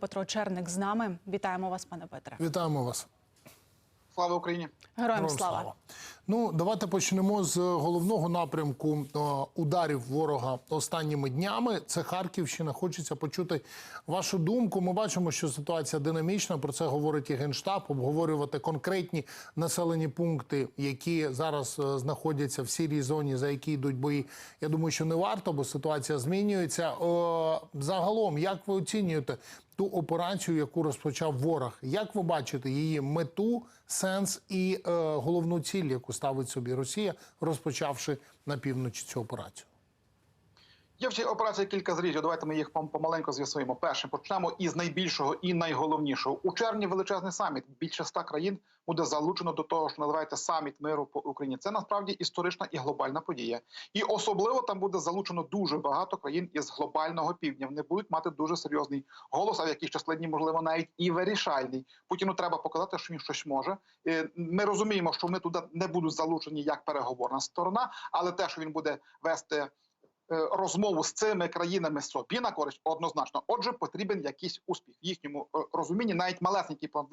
Петро Черник з нами. Вітаємо вас, пане Петре. Вітаємо вас. Слава Україні! Героям Героям слава. Ну, давайте почнемо з головного напрямку е, ударів ворога останніми днями. Це Харківщина. Хочеться почути вашу думку. Ми бачимо, що ситуація динамічна. Про це говорить і генштаб. Обговорювати конкретні населені пункти, які зараз е, знаходяться в сірій зоні, за які йдуть бої. Я думаю, що не варто, бо ситуація змінюється. Е, Загалом, як ви оцінюєте ту операцію, яку розпочав ворог? Як ви бачите її мету, сенс і е, головну ціль, яку ставить собі Росія, розпочавши на півночі цю операцію? Є в цій операції кілька зрізів. Давайте ми їх пом- помаленьку з'ясуємо. Перше почнемо із найбільшого і найголовнішого. У червні величезний саміт. Більше ста країн буде залучено до того, що називається саміт миру по Україні. Це насправді історична і глобальна подія. І особливо там буде залучено дуже багато країн із глобального півдня. Вони будуть мати дуже серйозний голос, а в якійсь частині, можливо, навіть і вирішальний. Путіну треба показати, що він щось може. Е, Ми розуміємо, що вони туди не будуть залучені як переговорна сторона, але те, що він буде вести. Е, Розмову з цими країнами собі на користь однозначно. Отже, потрібен якийсь успіх в їхньому е, розумінні. Навіть малесенький по,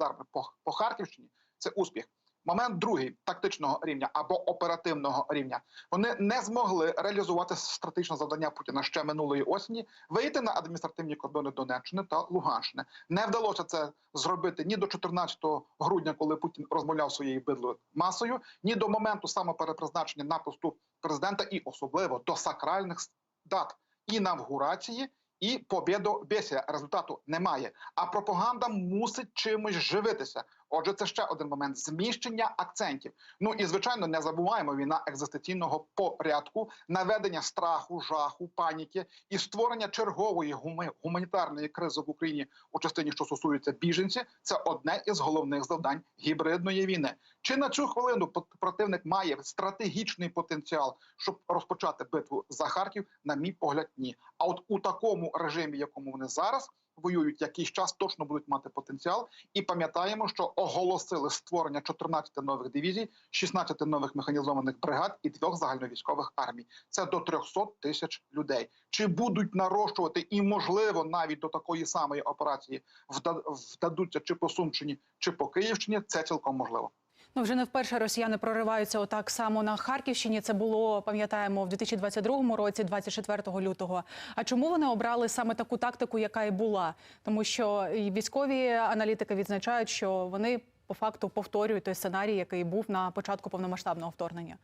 по Харківщині це успіх. Момент другий тактичного рівня або оперативного рівня. Вони не змогли реалізувати стратегічне завдання Путіна ще минулої осені, вийти на адміністративні кордони Донеччини та Луганщини. Не вдалося це зробити ні до 14 грудня, коли Путін розмовляв своєю бидлою масою, ні до моменту самоперепризначення на посту президента, і особливо до сакральних дат інавгурації і побєдобєсія. Результату немає. А пропаганда мусить чимось живитися. Отже, це ще один момент зміщення акцентів. Ну і звичайно, не забуваємо війна екзистенційного порядку, наведення страху, жаху, паніки і створення чергової гуми- гуманітарної кризи в Україні у частині, що стосується біженців. Це одне із головних завдань гібридної війни. Чи на цю хвилину противник має стратегічний потенціал, щоб розпочати битву за Харків? На мій погляд, ні. А от у такому режимі, якому вони зараз воюють, якийсь час точно будуть мати потенціал. І пам'ятаємо, що оголосили створення 14 нових дивізій, 16 нових механізованих бригад і двох загальновійськових армій. Це до 300 тисяч людей. Чи будуть нарощувати і, можливо, навіть до такої самої операції вда- вдадуться чи по Сумщині, чи по Київщині? Це цілком можливо. Ну вже не вперше росіяни прориваються отак само на Харківщині. Це було пам'ятаємо в 2022 році, 24 лютого. А чому вони обрали саме таку тактику, яка і була? Тому що і військові аналітики відзначають, що вони по факту повторюють той сценарій, який був на початку повномасштабного вторгнення.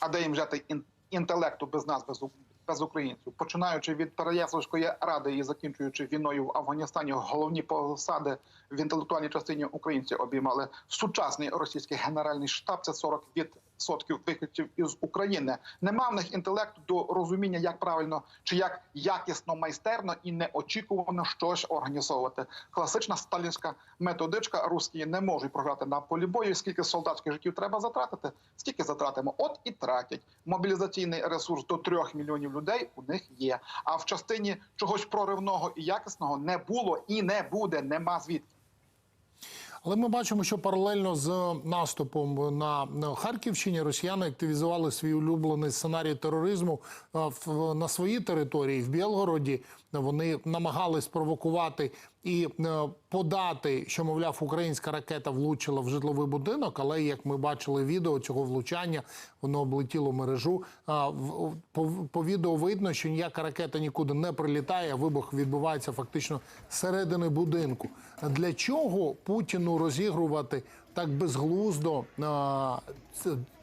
А де їм взяти ін- інтелекту без нас, без, без українців, починаючи від Переяславської ради і закінчуючи війною в Афганістані, головні посади в інтелектуальній частині українці обіймали сучасний російський генеральний штаб. Це 40% виходців із України. Нема в них інтелекту до розуміння, як правильно чи як якісно, майстерно і неочікувано щось організовувати. Класична сталінська методичка. Русські не можуть програти на полі бою. Скільки солдатських життів треба затратити? Стільки затратимо. От і тратять. Мобілізаційний ресурс до трьох мільйонів людей у них є. А в частині чогось проривного і якісного не було і не буде. Нема звідки. Але ми бачимо, що паралельно з наступом на Харківщині росіяни активізували свій улюблений сценарій тероризму на своїй території в Білгороді. Вони намагались провокувати і е, подати, що мовляв, українська ракета влучила в житловий будинок. Але як ми бачили відео цього влучання, воно облетіло мережу. По, по відео видно, що ніяка ракета нікуди не прилітає. Вибух відбувається фактично зсередини будинку. Для чого Путіну розігрувати так безглуздо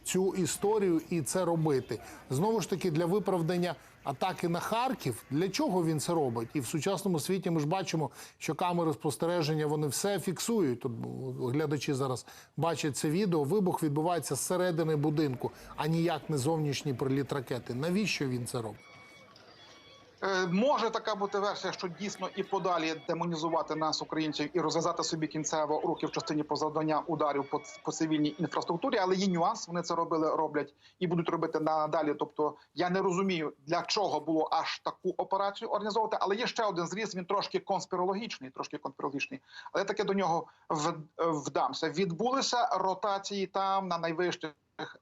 цю історію і це робити? Знову ж таки, для виправдання атаки на Харків. Для чого він це робить? І в сучасному світі ми ж бачимо, що камери спостереження вони все фіксують. Тут ну, глядачі зараз бачать це відео. Вибух відбувається зсередини будинку, а ніяк не зовнішній приліт ракети. Навіщо він це робить? Е, Може така бути версія, що дійсно і подалі демонізувати нас, українців, і розв'язати собі кінцево руки в частині по завдання ударів по, по цивільній інфраструктурі, але є нюанс. Вони це робили, роблять і будуть робити надалі. Тобто я не розумію, для чого було аж таку операцію організовувати. Але є ще один зріз. Він трошки конспірологічний, трошки конспірологічний. Але я таки до нього вдамся. Відбулися ротації там на найвищих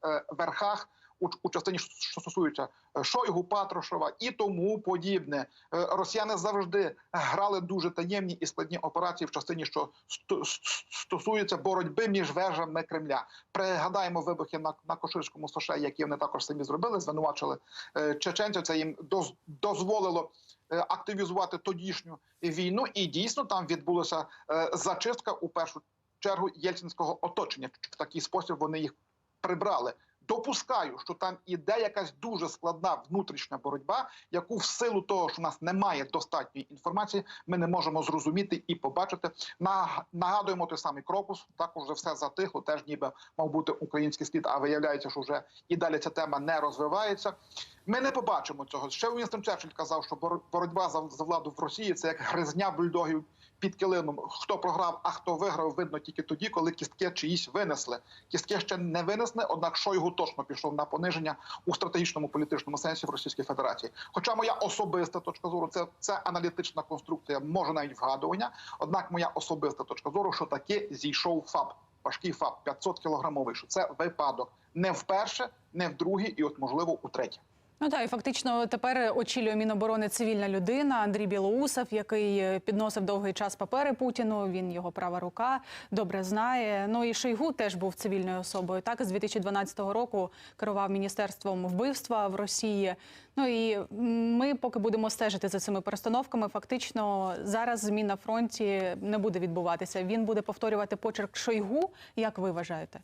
е, верхах у, у частині, що стосується е, Шойгу, Патрушева і тому подібне. Е, Росіяни завжди грали дуже таємні і складні операції в частині, що сто- стосується боротьби між вежами Кремля. Пригадаємо вибухи на, на Коширському соше, які вони також самі зробили, звинувачили е, чеченців. Це їм доз, дозволило активізувати тодішню війну, і дійсно там відбулася зачистка у першу чергу єльцинського оточення. В такий спосіб вони їх прибрали. Допускаю, що там іде якась дуже складна внутрішня боротьба, яку в силу того, що в нас немає достатньої інформації, ми не можемо зрозуміти і побачити. На- Нагадуємо той самий крокус. Також вже все затихло. Теж ніби мав бути український слід, а виявляється, що вже і далі ця тема не розвивається. Ми не побачимо цього. Ще Уінстон Черчилль казав, що бор- боротьба за, за владу в Росії це як гризня бульдогів під килимом. Хто програв, а хто виграв, видно тільки тоді, коли кістки чиїсь винесли. Кістки ще не винесли, однак Шойгу точно пішов на пониження у стратегічному політичному сенсі в Російській Федерації. Хоча моя особиста точка зору, це, це аналітична конструкція, може навіть вгадування. Однак моя особиста точка зору, що таки зійшов ФАБ. Важкий ФАБ 500 кілограмовий, що це випадок не вперше, не вдруге, і от можливо утретє. Ну так, і фактично тепер очолює Міноборони цивільна людина Андрій Білоусов, який е, підносив довгий час папери Путіну. Він його права рука, добре знає. Ну і Шойгу теж був цивільною особою. Так, з 2012 року керував міністерством вбивства в Росії. Ну і ми поки будемо стежити за цими перестановками. Фактично зараз змін на фронті не буде відбуватися. Він буде повторювати почерк Шойгу. Як ви вважаєте?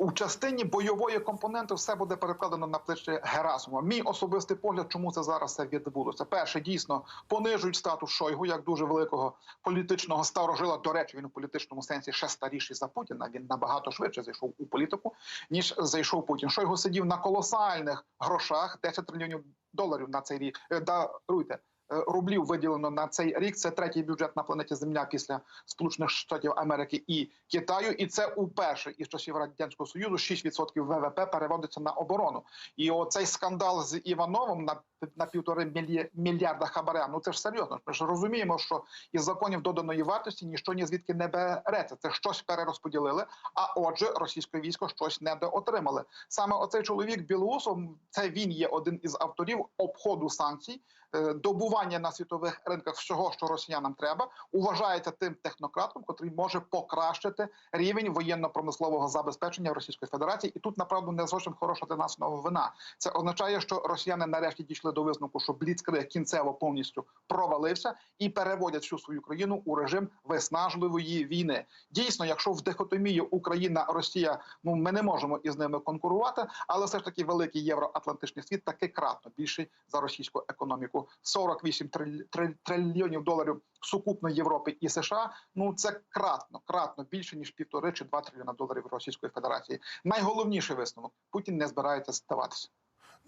У частині бойової компоненти все буде перекладено на плечі Герасимова. Мій особистий погляд, чому це зараз все відбулося. Перше, дійсно понижують статус Шойгу як дуже великого політичного старожила. До речі, він у політичному сенсі ще старіший за Путіна. Він набагато швидше зайшов у політику, ніж зайшов Путін. Шойгу сидів на колосальних грошах 10 трильйонів доларів на цей рік. Е, Даруйте. Е, Рублів виділено на цей рік. Це третій бюджет на планеті Земля після Сполучених Штатів Америки і Китаю. І це уперше із часів радянського союзу 6% ВВП переводиться на оборону. І оцей скандал з Івановим на на півтори мілья- мільярда хабаря. Ну це ж серйозно. Ми ж розуміємо, що із законів доданої вартості ніщо ні звідки не береться. Це щось перерозподілили. А отже, російське військо щось недоотримали. Саме оцей чоловік Білоусов, це він є один із авторів обходу санкцій, е, добування на світових ринках всього, що росіянам треба, уважається тим технократом, котрий може покращити рівень воєнно-промислового забезпечення Російської Федерації. І тут направду не зовсім хороша для нас новина. Це означає, що росіяни нарешті дійшли до висновку, що Бліцкриг кінцево повністю провалився і переводять всю свою країну у режим виснажливої війни. Дійсно, якщо в дихотомії Україна Росія, ну ми не можемо із ними конкурувати, але все ж таки великий євроатлантичний світ таки кратно більший за російську економіку. 48 триль- триль- трильйонів доларів сукупно Європи і США. Ну це кратно, кратно більше ніж півтори чи два трильйона доларів Російської Федерації. Найголовніший висновок Путін не збирається здаватися.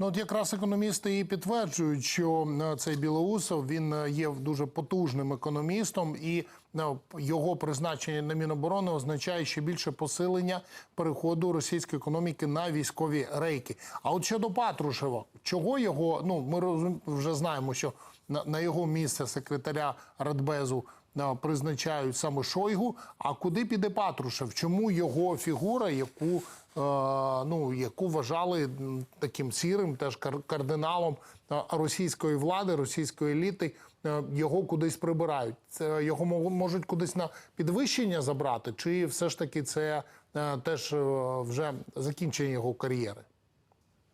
Ну, от якраз економісти і підтверджують, що е, цей Білоусов він е, є дуже потужним економістом, і е, його призначення на Міноборони означає ще більше посилення переходу російської економіки на військові рейки. А от щодо Патрушева, чого його ну ми вже знаємо, що на, його місце секретаря Радбезу е, призначають саме Шойгу. А куди піде Патрушев? Чому його фігура, яку е, ну яку вважали таким сірим, теж кар- кардиналом е, російської влади, російської еліти, його кудись прибирають? Це його мо- можуть кудись на підвищення забрати, чи все ж таки це теж вже закінчення його кар'єри?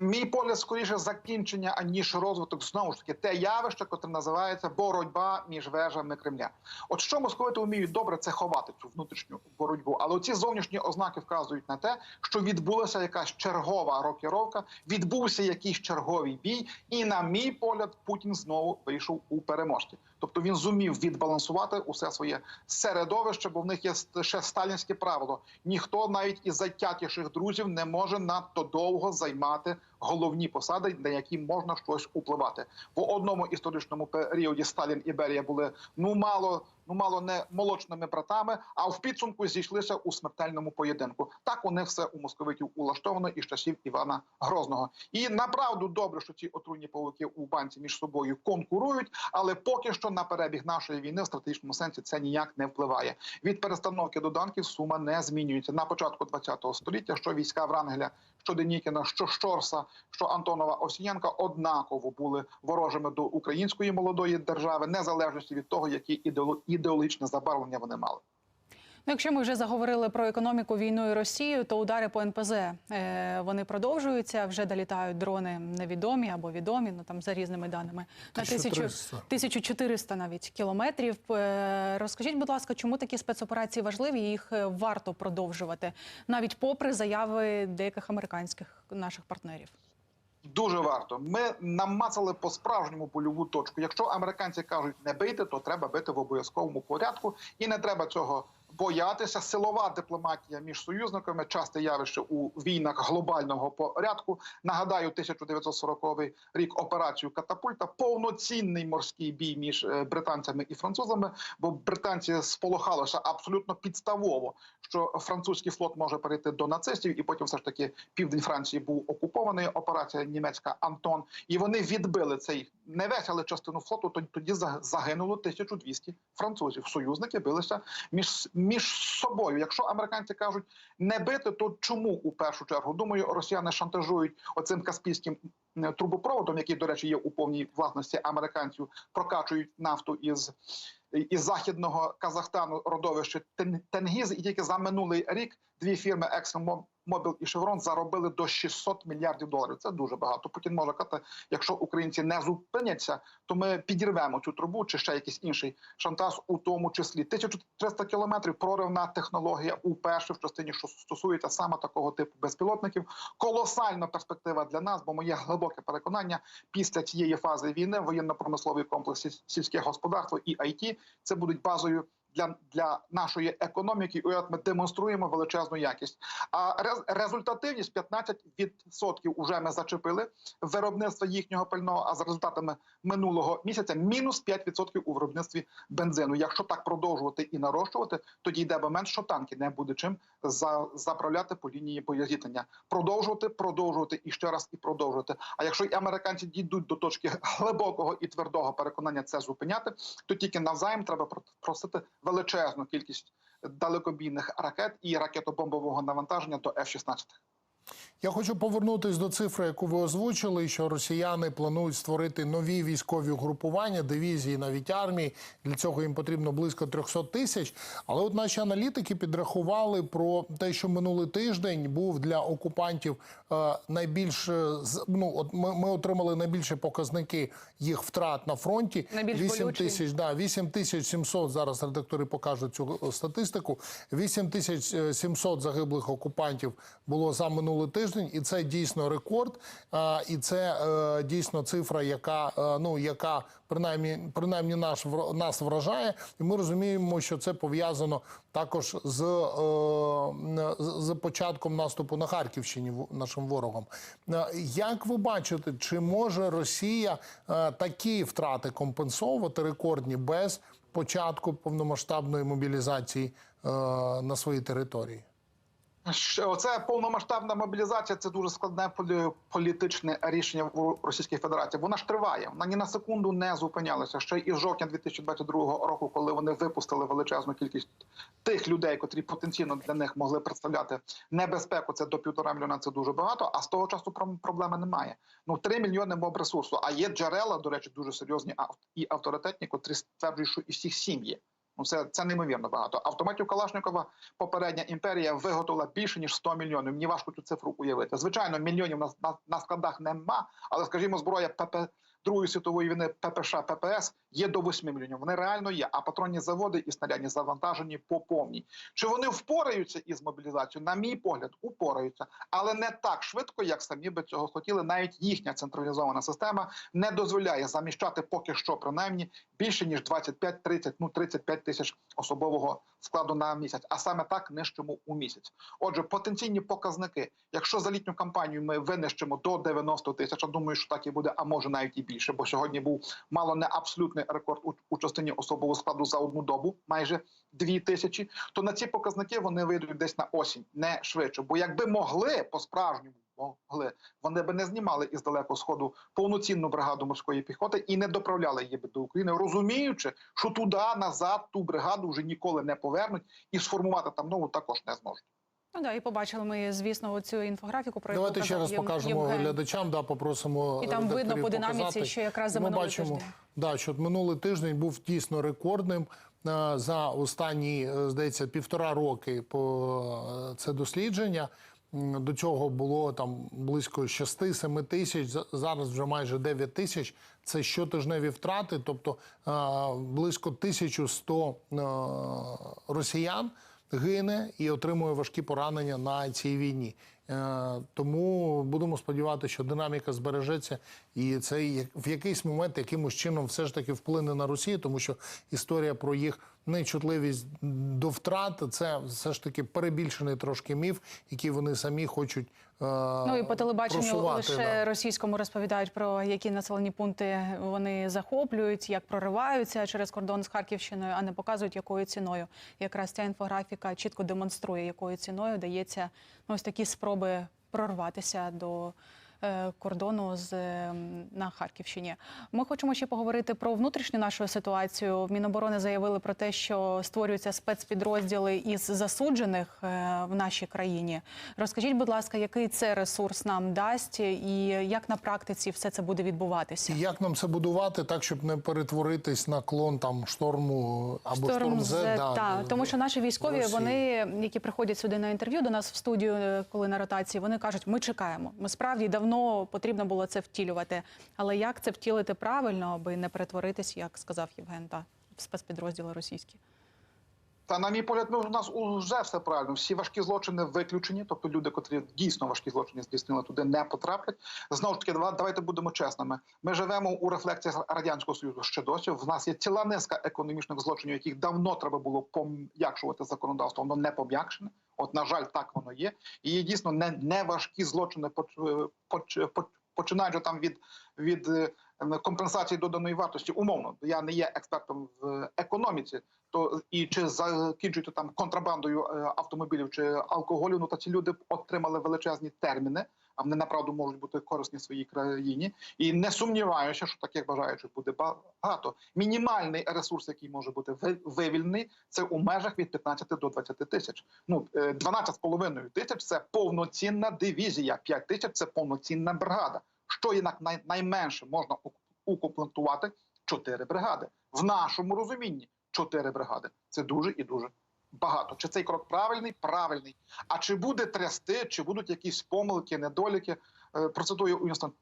Мій погляд скоріше закінчення, аніж розвиток знову ж таки те явище, яке називається боротьба між вежами Кремля. От що московити вміють добре, це ховати цю внутрішню боротьбу. Але оці зовнішні ознаки вказують на те, що відбулася якась чергова рокіровка, відбувся якийсь черговий бій, і на мій погляд, Путін знову вийшов у переможці. Тобто він зумів відбалансувати усе своє середовище, бо в них є ще сталінське правило: ніхто навіть із затятіших друзів не може надто довго займати головні посади, на які можна щось впливати. В одному історичному періоді Сталін і Берія були ну мало ну мало не молочними братами, а в підсумку зійшлися у смертельному поєдинку. Так вони все у московитів улаштовано із часів Івана Грозного. І направду добре, що ці отруйні павуки у банці між собою конкурують, але поки що на перебіг нашої війни в стратегічному сенсі це ніяк не впливає. Від перестановки до данків сума не змінюється на початку ХХ століття. Що війська Врангеля, що Денікіна, що Щорса, що Антонова Овсієнка однаково були ворожими до української молодої держави, незалежності від того, які ідеоло- ідеологічне забарвлення вони мали. Ну, якщо ми вже заговорили про економіку війною Росією, то удари по НПЗ е, вони продовжуються. Вже долітають дрони невідомі або відомі, ну там за різними даними на 1300. 1400 навіть кілометрів. Е, Розкажіть, будь ласка, чому такі спецоперації важливі? і Їх е, варто продовжувати, навіть попри заяви деяких американських наших партнерів. Дуже варто. Ми намацали по справжньому польову точку. Якщо американці кажуть не бийте, то треба бити в обов'язковому порядку, і не треба цього боятися. Силова дипломатія між союзниками часте явище у війнах глобального порядку. Нагадаю, 1940 рік операцію Катапульта, повноцінний морський бій між е, британцями і французами. Бо британці сполохалися абсолютно підставово, що французький флот може перейти до нацистів, і потім все ж таки південь Франції був окупований. Операція німецька Антон, і вони відбили цей не весь, частину флоту. Тоді- Тоді за- загинуло 1200 французів. Союзники билися між між собою. Якщо американці кажуть не бити, то чому у першу чергу? Думаю, росіяни шантажують оцим каспійським трубопроводом, який, до речі, є у повній власності американців, прокачують нафту із. Із західного Казахстану родовище Тен- Тенгіз, і тільки за минулий рік дві фірми ExxonMobil і Chevron заробили до 600 мільярдів доларів. Це дуже багато. Путін може казати, якщо українці не зупиняться, то ми підірвемо цю трубу чи ще якийсь інший шантаж, у тому числі 1300 кілометрів. Проривна технологія уперше в частині, що стосується саме такого типу безпілотників. Колосальна перспектива для нас, бо моє глибоке переконання після цієї фази війни воєнно-промисловий комплекс сільське господарство і IT – це будуть базою. Для, для нашої економіки і от ми демонструємо величезну якість. А рез, результативність 15% уже ми зачепили виробництва їхнього пального. А за результатами минулого місяця мінус 5% у виробництві бензину. Якщо так продовжувати і нарощувати, тоді йде момент, що танки не буде чим за, заправляти по лінії боєзіткнення. Продовжувати, продовжувати і ще раз і продовжувати. А якщо і американці дійдуть до точки глибокого і твердого переконання це зупиняти, то тільки навзаєм треба просити величезну кількість далекобійних ракет і ракетобомбового навантаження до F-16. Я хочу повернутись до цифри, яку ви озвучили, що росіяни планують створити нові військові угрупування, дивізії, навіть армії. Для цього їм потрібно близько 300 тисяч. Але от наші аналітики підрахували про те, що минулий тиждень був для окупантів е, найбільш е, ну от ми, ми отримали найбільші показники їх втрат на фронті. Найбільш 8 тисяч, да, 8 тисяч 700, зараз редактори покажуть цю е, статистику. 8 тисяч е, 700 загиблих окупантів було за минулий тиждень, і це дійсно рекорд. І це е, дійсно цифра, яка е, ну яка принаймні принаймні наш нас вражає, і ми розуміємо, що це пов'язано також з, е, з- початком наступу на Харківщині нашим ворогом. Як ви бачите, чи може Росія такі втрати компенсовувати рекордні без початку повномасштабної мобілізації на своїй території? Оце повномасштабна мобілізація. Це дуже складне полі- політичне рішення в Російській Федерації. Вона ж триває. Вона ні на секунду не зупинялася. Ще із жовтня 2022 року, коли вони випустили величезну кількість тих людей, котрі потенційно для них могли представляти небезпеку. Це до півтора мільйона. Це дуже багато. А з того часу проблеми немає. Ну 3 мільйони моб ресурсу. А є джерела, до речі, дуже серйозні і авторитетні, котрі стверджують, що і всіх сім є. Ну, це, це неймовірно багато. Автоматів Калашникова попередня імперія виготовила більше ніж 100 мільйонів. Мені важко цю цифру уявити. Звичайно, мільйонів на, на, на складах нема, але скажімо, зброя ПП Другої світової війни ППШ, ППС є до 8 мільйонів. Вони реально є. А патронні заводи і снарядні завантажені по повній. Чи вони впораються із мобілізацією? На мій погляд, упораються, але не так швидко, як самі би цього хотіли. Навіть їхня централізована система не дозволяє заміщати поки що, принаймні, більше ніж 25-30, ну 35 тисяч особового складу на місяць. А саме так нищимо у місяць. Отже, потенційні показники. Якщо за літню кампанію ми винищимо до 90 тисяч, а думаю, що так і буде, а може навіть і більше. Більше, бо сьогодні був мало не абсолютний рекорд у, у частині особового складу за одну добу, майже дві тисячі. То на ці показники вони вийдуть десь на осінь, не швидше. Бо якби могли по справжньому могли, вони би не знімали із далекого сходу повноцінну бригаду морської піхоти і не доправляли її би до України, розуміючи, що туди назад ту бригаду вже ніколи не повернуть, і сформувати там нову також не зможуть. Ну да, і побачили ми, звісно, цю інфографіку про яку Давайте ще раз покажемо Євген. глядачам. Да, попросимо І там видно по динаміці, показати. що якраз за Ми минулий бачимо, тиждень. Да, що минулий тиждень був дійсно рекордним. Е, За останні, е, здається, півтора роки по е, це дослідження. До цього було там близько 6-7 тисяч, зараз вже майже 9 тисяч. Це щотижневі втрати, тобто близько 1100 е, росіян гине і отримує важкі поранення на цій війні. Е, Тому будемо сподіватися, що динаміка збережеться, і це в якийсь момент якимось чином все ж таки вплине на Росію, тому що історія про їх нечутливість до втрат це все ж таки перебільшений трошки міф, який вони самі хочуть. е, Ну і по телебаченню просувати, лише да. російському розповідають про які населені пункти вони захоплюють, як прориваються через кордон з Харківщиною, а не показують якою ціною. Якраз ця інфографіка чітко демонструє, якою ціною дається ну, ось такі спроби прорватися до. Е, Кордону з е, на Харківщині. Ми хочемо ще поговорити про внутрішню нашу ситуацію. В Міноборони заявили про те, що створюються спецпідрозділи із засуджених е, в нашій країні. Розкажіть, будь ласка, який це ресурс нам дасть, і як на практиці все це буде відбуватися? І як нам це будувати так, щоб не перетворитись на клон там шторму або шторм, З, да, та, тому що наші військові, Росії. вони які приходять сюди на інтерв'ю до нас в студію, е, коли на ротації, вони кажуть, ми чекаємо. Ми справді давно потрібно було це втілювати. Але як це втілити правильно, аби не перетворитись, як сказав Євген, та в спецпідрозділи російські? Та на мій погляд, ну, у нас вже все правильно. Всі важкі злочини виключені, тобто люди, котрі дійсно важкі злочини здійснили, туди не потраплять. Знову ж таки, дава- давайте будемо чесними. Ми живемо у рефлексіях радянського союзу ще досі. В нас є ціла низка економічних злочинів, яких давно треба було пом'якшувати законодавство. Воно не пом'якшене. От на жаль, так воно є. І є дійсно не, не важкі злочини, поч- починаючи там від, від е, компенсації доданої вартості. Умовно, я не є експертом в економіці, то і чи закінчуєте там контрабандою е, автомобілів чи алкоголю, ну то ці люди отримали величезні терміни, а вони направду можуть бути корисні своїй країні. І не сумніваюся, що таких бажаючих буде багато. Мінімальний ресурс, який може бути ви- вивільний, це у межах від 15 до 20 тисяч. Ну е, 12,5 тисяч це повноцінна дивізія, 5 тисяч це повноцінна бригада. Що інак найменше можна укомплектувати чотири бригади в нашому розумінні. чотири бригади це дуже і дуже багато. Чи цей крок правильний? Правильний. А чи буде трясти, чи будуть якісь помилки, недоліки? Е, Процитую Уінстона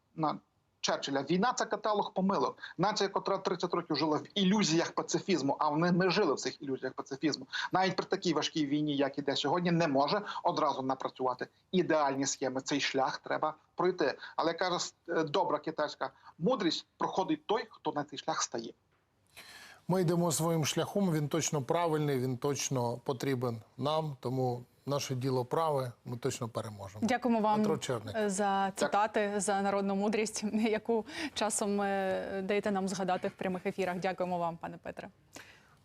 Черчилля. Війна це каталог помилок. Нація, котра 30 років жила в ілюзіях пацифізму, а вони не жили в цих ілюзіях пацифізму. Навіть при такій важкій війні, як іде сьогодні, не може одразу напрацювати ідеальні схеми. Цей шлях треба пройти. Але каже е, добра китайська мудрість проходить той, хто на цей шлях стає. Ми йдемо своїм шляхом. Він точно правильний, він точно потрібен нам. Тому наше діло праве. Ми точно переможемо. Дякуємо вам за цитати, за народну мудрість, яку часом е, даєте нам згадати в прямих ефірах. Дякуємо вам, пане Петре.